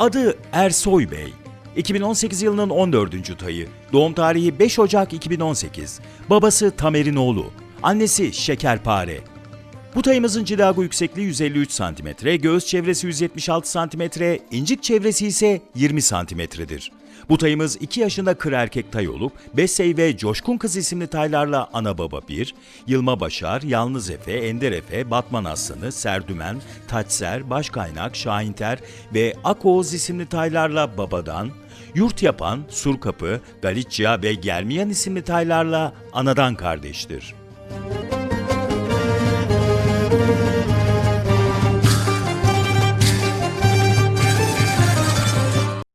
Adı Ersoy Bey. 2018 yılının 14. tayı. Doğum tarihi 5 Ocak 2018. Babası Tamerinoğlu. Annesi Şekerpare. Bu tayımızın cilago yüksekliği 153 cm, göğüs çevresi 176 cm, incik çevresi ise 20 cm'dir. Bu tayımız 2 yaşında kır erkek tay olup Bessey ve Coşkun Kız isimli taylarla ana baba 1, Yılma Başar, Yalnız Efe, Ender Efe, Batman Aslanı, Serdümen, Taçser, Başkaynak, Şahinter ve Akoğuz isimli taylarla babadan, Yurt Yapan, Surkapı, Galicia ve Germiyan isimli taylarla anadan kardeştir.